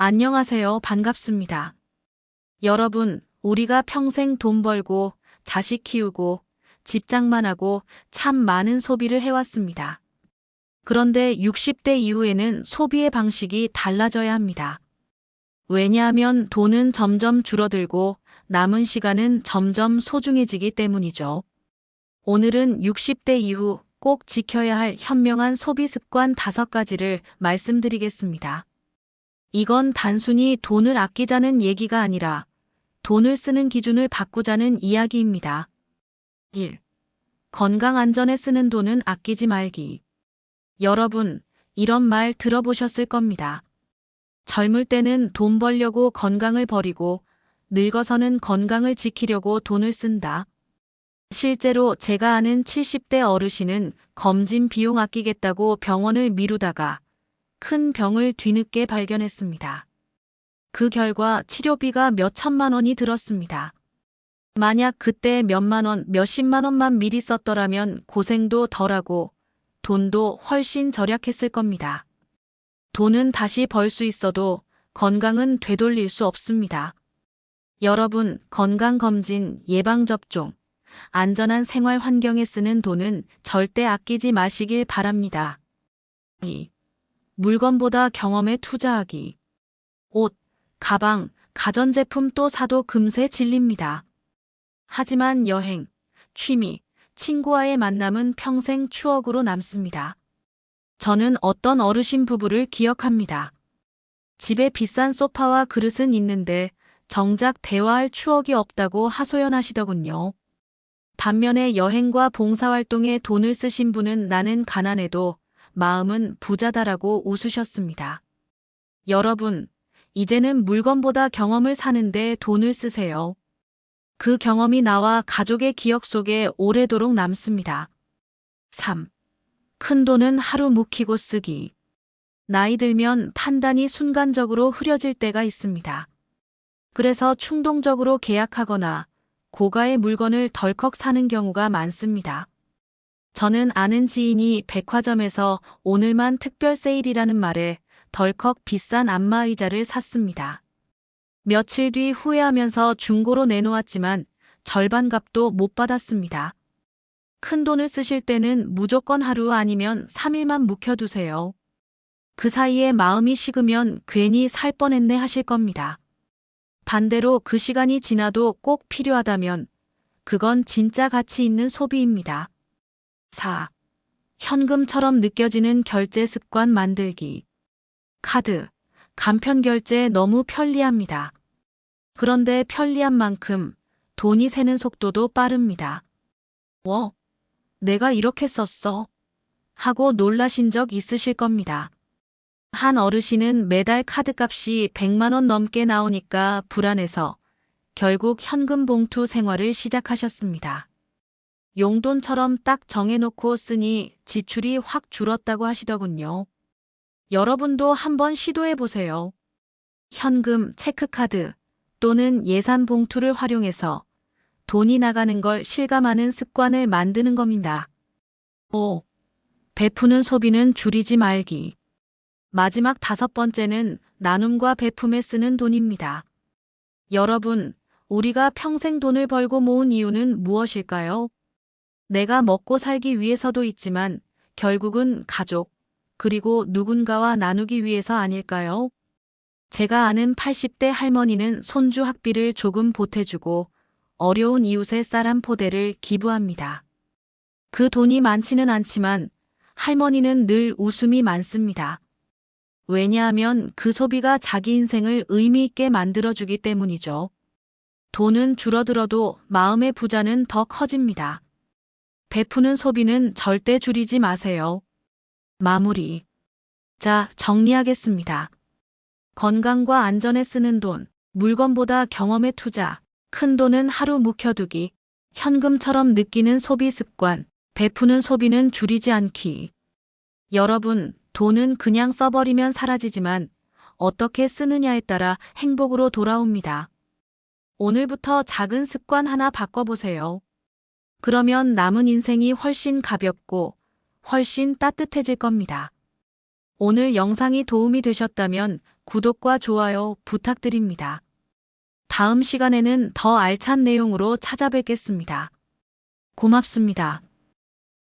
안녕하세요. 반갑습니다. 여러분, 우리가 평생 돈 벌고 자식 키우고 집장만 하고 참 많은 소비를 해왔습니다. 그런데 60대 이후에는 소비의 방식이 달라져야 합니다. 왜냐하면 돈은 점점 줄어들고 남은 시간은 점점 소중해지기 때문이죠. 오늘은 60대 이후 꼭 지켜야 할 현명한 소비 습관 5가지를 말씀드리겠습니다. 이건 단순히 돈을 아끼자는 얘기가 아니라 돈을 쓰는 기준을 바꾸자는 이야기입니다. 1. 건강 안전에 쓰는 돈은 아끼지 말기. 여러분, 이런 말 들어보셨을 겁니다. 젊을 때는 돈 벌려고 건강을 버리고 늙어서는 건강을 지키려고 돈을 쓴다. 실제로 제가 아는 70대 어르신은 검진 비용 아끼겠다고 병원을 미루다가 큰 병을 뒤늦게 발견했습니다. 그 결과 치료비가 몇 천만 원이 들었습니다. 만약 그때 몇만 원, 몇십만 원만 미리 썼더라면 고생도 덜하고 돈도 훨씬 절약했을 겁니다. 돈은 다시 벌 수 있어도 건강은 되돌릴 수 없습니다. 여러분, 건강검진, 예방접종, 안전한 생활 환경에 쓰는 돈은 절대 아끼지 마시길 바랍니다. 2. 물건보다 경험에 투자하기. 옷, 가방, 가전제품 또 사도 금세 질립니다. 하지만 여행, 취미, 친구와의 만남은 평생 추억으로 남습니다. 저는 어떤 어르신 부부를 기억합니다. 집에 비싼 소파와 그릇은 있는데 정작 대화할 추억이 없다고 하소연하시더군요. 반면에 여행과 봉사활동에 돈을 쓰신 분은 나는 가난해도 마음은 부자다라고 웃으셨습니다. 여러분, 이제는 물건보다 경험을 사는데 돈을 쓰세요. 그 경험이 나와 가족의 기억 속에 오래도록 남습니다. 3. 큰 돈은 하루 묵히고 쓰기. 나이 들면 판단이 순간적으로 흐려질 때가 있습니다. 그래서 충동적으로 계약하거나 고가의 물건을 덜컥 사는 경우가 많습니다. 저는 아는 지인이 백화점에서 오늘만 특별 세일이라는 말에 덜컥 비싼 안마의자를 샀습니다. 며칠 뒤 후회하면서 중고로 내놓았지만 절반 값도 못 받았습니다. 큰 돈을 쓰실 때는 무조건 하루 아니면 3일만 묵혀두세요. 그 사이에 마음이 식으면 괜히 살 뻔했네 하실 겁니다. 반대로 그 시간이 지나도 꼭 필요하다면 그건 진짜 가치 있는 소비입니다. 4. 현금처럼 느껴지는 결제 습관 만들기. 카드, 간편 결제 너무 편리합니다. 그런데 편리한 만큼 돈이 새는 속도도 빠릅니다. 워, 내가 이렇게 썼어. 하고 놀라신 적 있으실 겁니다. 한 어르신은 매달 카드값이 100만원 넘게 나오니까 불안해서 결국 현금 봉투 생활을 시작하셨습니다. 용돈처럼 딱 정해놓고 쓰니 지출이 확 줄었다고 하시더군요. 여러분도 한번 시도해 보세요. 현금, 체크카드 또는 예산 봉투를 활용해서 돈이 나가는 걸 실감하는 습관을 만드는 겁니다. 5. 베푸는 소비는 줄이지 말기. 마지막 다섯 번째는 나눔과 베품에 쓰는 돈입니다. 여러분, 우리가 평생 돈을 벌고 모은 이유는 무엇일까요? 내가 먹고 살기 위해서도 있지만 결국은 가족, 그리고 누군가와 나누기 위해서 아닐까요? 제가 아는 80대 할머니는 손주 학비를 조금 보태주고 어려운 이웃의 쌀 한 포대를 기부합니다. 그 돈이 많지는 않지만 할머니는 늘 웃음이 많습니다. 왜냐하면 그 소비가 자기 인생을 의미 있게 만들어주기 때문이죠. 돈은 줄어들어도 마음의 부자는 더 커집니다. 베푸는 소비는 절대 줄이지 마세요. 마무리. 자, 정리하겠습니다. 건강과 안전에 쓰는 돈, 물건보다 경험에 투자, 큰 돈은 하루 묵혀두기, 현금처럼 느끼는 소비 습관, 베푸는 소비는 줄이지 않기. 여러분, 돈은 그냥 써버리면 사라지지만 어떻게 쓰느냐에 따라 행복으로 돌아옵니다. 오늘부터 작은 습관 하나 바꿔보세요. 그러면 남은 인생이 훨씬 가볍고 훨씬 따뜻해질 겁니다. 오늘 영상이 도움이 되셨다면 구독과 좋아요 부탁드립니다. 다음 시간에는 더 알찬 내용으로 찾아뵙겠습니다. 고맙습니다.